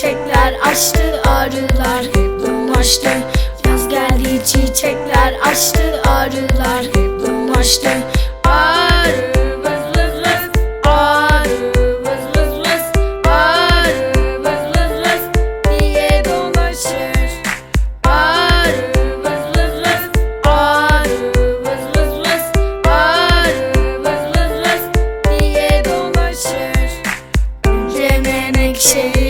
çiçekler açtı arılar hep dolaştı. Yaz geldi çiçekler açtı arılar hep dolaştı. Vız vız vız. Arı vız vız. Vız Arı vız vız. Vız diye dolaşır? Arı vız vız. Vız Arı vız vız. Vız Arı vız vız. Vız diye dolaşır? Önce menekşeyi